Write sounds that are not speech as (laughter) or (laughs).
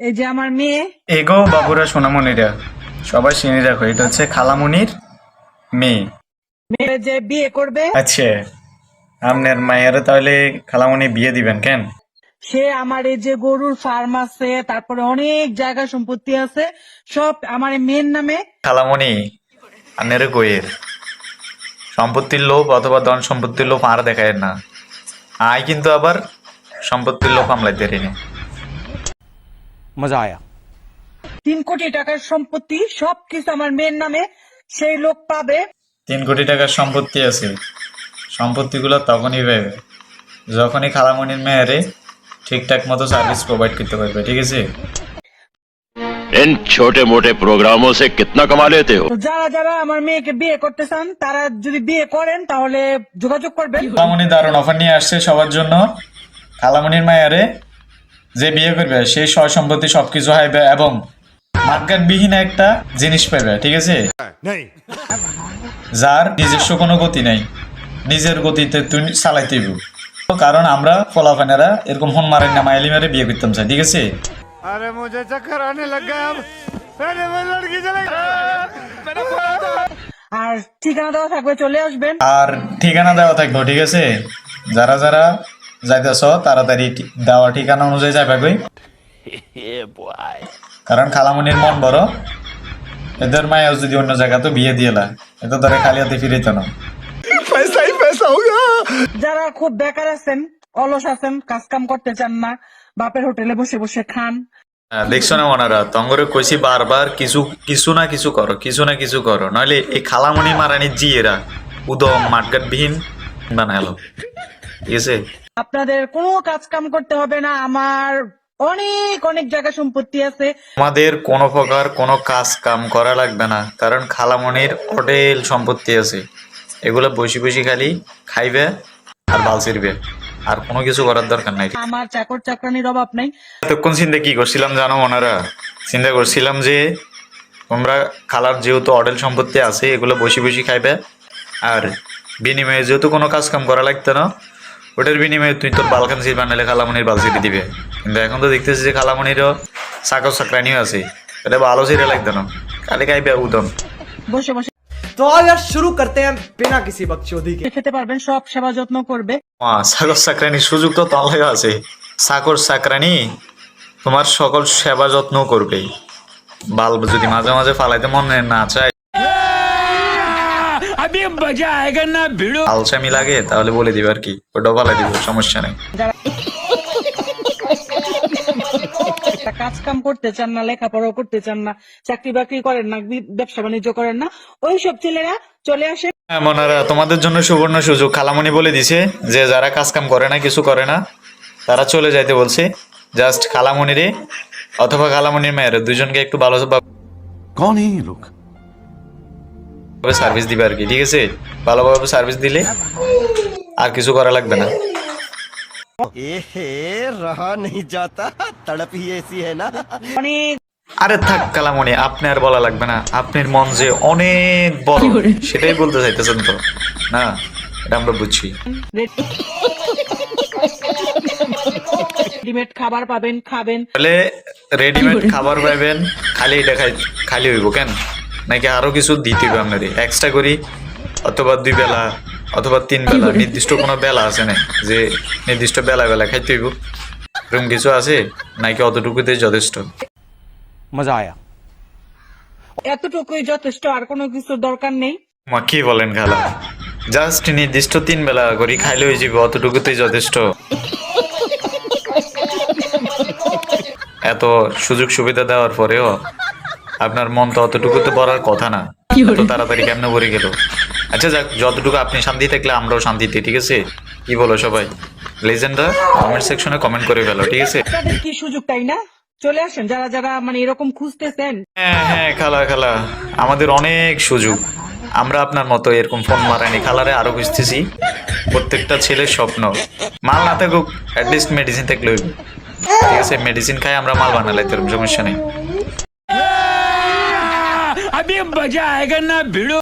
এই যে আমার মেয়ে। এগো বাবুরা সোনামণিরা। সবাই চিনে রাখো এটা হচ্ছে খালামণির মেয়ে। মেয়ে যে বিয়ে করবে আচ্ছা আপনার মায়ের তাহলে খালামণি বিয়ে দিবেন কেন? সে আমার এই যে গরুর ফার্ম আছে তারপরে অনেক জায়গা সম্পত্তি আছে সব আমার মেয়ের নামে। খালামণি আপনার গোয়ের সম্পত্তির লোভ অথবা ধন সম্পত্তির লোভ আর দেখায় না। আয় কিন্তু আবার সম্পত্তির লোভ আমলাইতে রেনে मजा आया তিন কোটি টাকার সম্পত্তি সবকিছু আমার মেয়ের নামে সেই লোক পাবে তিন কোটি টাকার সম্পত্তি আছে সম্পত্তিগুলো তখনই পাবে যখনই খালামণির মেয়েরে ঠিকঠাক মতো সার্ভিস প্রোভাইড করতে পারবে ঠিক আছে इन छोटे मोटे प्रोग्रामों से कितना कमा लेते हो তো যারা যারা আমার মেয়েকে বিয়ে করতে চান তারা যদি বিয়ে করেন তাহলে যোগাযোগ করবেন খালামণি দারুণ অফার নিয়ে আসছে সবার জন্য খালামণির মায়ারে যে বিয়ে করবে সেই সয় সম্পত্তি সবকিছু হাইবে এবং মার্কেটবিহীন একটা জিনিস পাবে ঠিক আছে? যার নিজস্ব কোনো গতি নাই। নিজের গতিতে তুমি চালাইতে কারণ আমরা ফলাফানেরা এরকম হন মারেন না মাইলি মারে বিয়ে করতাম চাই ঠিক আছে? আর ঠিকানা দেওয়া থাকবে চলে আসবেন। আর ঠিকানা দেওয়া থাকবে ঠিক আছে? যারা যারা যাইতেছ তাড়াতাড়ি দেওয়া ঠিকানা অনুযায়ী যাবে কই? (laughs) কারণ খালামনির মন বড়। এদের মায়াও যদি অন্য জায়গা তো বিয়ে দিয়েলা এত ধরে খালি হাতে ফিরেত না যারা খুব বেকার আছেন অলস আছেন কাজ কাম করতে চান না বাপের হোটেলে বসে বসে খান। হ্যাঁ, দেখছ না ওনারা? তঙ্গরে কইছি বারবার কিছু কিছু না কিছু করো কিছু না কিছু করো। নইলে এই খালামণি মারানি জিয়েরা। উদম মাঠঘাট বিহীন বানালো ঠিক আছে? আপনাদের কোনো কাজ কাম করতে হবে না। আমার অনেক অনেক জায়গা সম্পত্তি আছে। আমাদের কোনো প্রকার কোনো কাজ কাম করা লাগবে না কারণ খালামণির হোটেল সম্পত্তি আছে। এগুলো বসে বসে খালি খাইবে আর বাল ছিড়বে। আর কোনো কিছু করার দরকার নাই। আমার চাকর চাকরানির অভাব নেই। এতক্ষণ চিন্তা কি করছিলাম জানো ওনারা চিন্তা করছিলাম যে তোমরা খালার যেহেতু অডেল সম্পত্তি আছে এগুলো বসে বসে খাইবে। আর বিনিময়ে যেহেতু কোনো কাজ কাম করা লাগতো না ওটার বিনিময়ে তুই তোর বাল খানসির বানালে খালামনির বাল সিটি দিবে। কিন্তু এখন তো দেখতেছিস যে খালামনিরও সাকর সাকরানিও আছে। এটা ভালো সিটে লাগতো না। কালে খাইবে উদম বসে বসে। তো আগে শুরু করতে হ্যাঁ বিনা কিসি বকচোদি কে খেতে পারবেন সব সেবা যত্ন করবে। সাকর সাকরানি সুযোগ তো তালে আছে। সাকর সাকরানি তোমার সকল সেবা যত্ন করবে বাল যদি মাঝে মাঝে ফালাইতে মনে না চায় अभी मजा आएगा ना भिड़ो আলসামি লাগে তাহলে বলে দিবে আর কি ওটাও ফালাই দিব সমস্যা নেই যারা একটা কাজ কাম করতে চান না লেখাপড়াও করতে চান না চাকরি বাকরি করেন না বি- ব্যবসা বাণিজ্য করেন না ওই সব ছেলেরা চলে আসে হ্যাঁ মনারা তোমাদের জন্য সুবর্ণ সুযোগ খালামণি বলে দিছে যে যারা কাজ কাম করে না কিছু করে না তারা চলে যাইতে বলছে জাস্ট খালামণিরে অথবা খালামণির মায়ের দুজনকে একটু ভালোভাবে कौन है ये ভাবে সার্ভিস দিবে আর কি ঠিক আছে? ভালোভাবে সার্ভিস দিলে আর কিছু করা লাগবে না। আরে থাক কালামনি আপনি আর বলা লাগবে না। আপনার মন যে অনেক বড় সেটাই বলতে চাইতেছেন তো। না এটা আমরা বুঝছি। রেডিমেড খাবার পাবেন খাবেন। তাহলে রেডিমেড খাবার পাবেন খালি এটা খাই খালি হইব কেন? নাকি আরও কিছু দিতে হবে আপনাদের? এক্সট্রা করি অথবা দুই বেলা অথবা তিন বেলা (laughs) নির্দিষ্ট কোনো বেলা আছে না যে নির্দিষ্ট বেলা বেলা খাইতে হইব। এরকম কিছু আছে? নাকি অতটুকুতে যথেষ্ট? মজা আয়া। এতটুকুই যথেষ্ট আর কোনো কিছু দরকার নেই। মা কি বলেন খালা? জাস্ট নির্দিষ্ট তিন বেলা করি খাইলে হয়ে যাবে অতটুকুতেই যথেষ্ট। (laughs) এত সুযোগ সুবিধা দেওয়ার পরেও আপনার মন তো অতটুকু তো পড়ার কথা না। এত তাড়াতাড়ি কেমনে ভরে গেল? আচ্ছা যাক যতটুকু আপনি শান্তি থাকলে আমরাও শান্তিতে ঠিক আছে? কি বলো সবাই? লেজেন্ডরা কমেন্ট সেকশনে কমেন্ট করে ফেলো ঠিক আছে? আপনাদের কি সুযোগ তাই না? চলে আসেন যারা যারা মানে এরকম খুঁজতেছেন। হ্যাঁ হ্যাঁ খালা খালা আমাদের অনেক সুযোগ। আমরা আপনার মতো এরকম ফোন মারানি খালারে আরও বুঝতেছি প্রত্যেকটা ছেলের স্বপ্ন। মাল না থাকুক অ্যাটলিস্ট মেডিসিন থাকলে ঠিক আছে মেডিসিন খাই আমরা মাল বানালাই তোর সমস্যা নেই। अभी मजा आएगा ना भिड़ो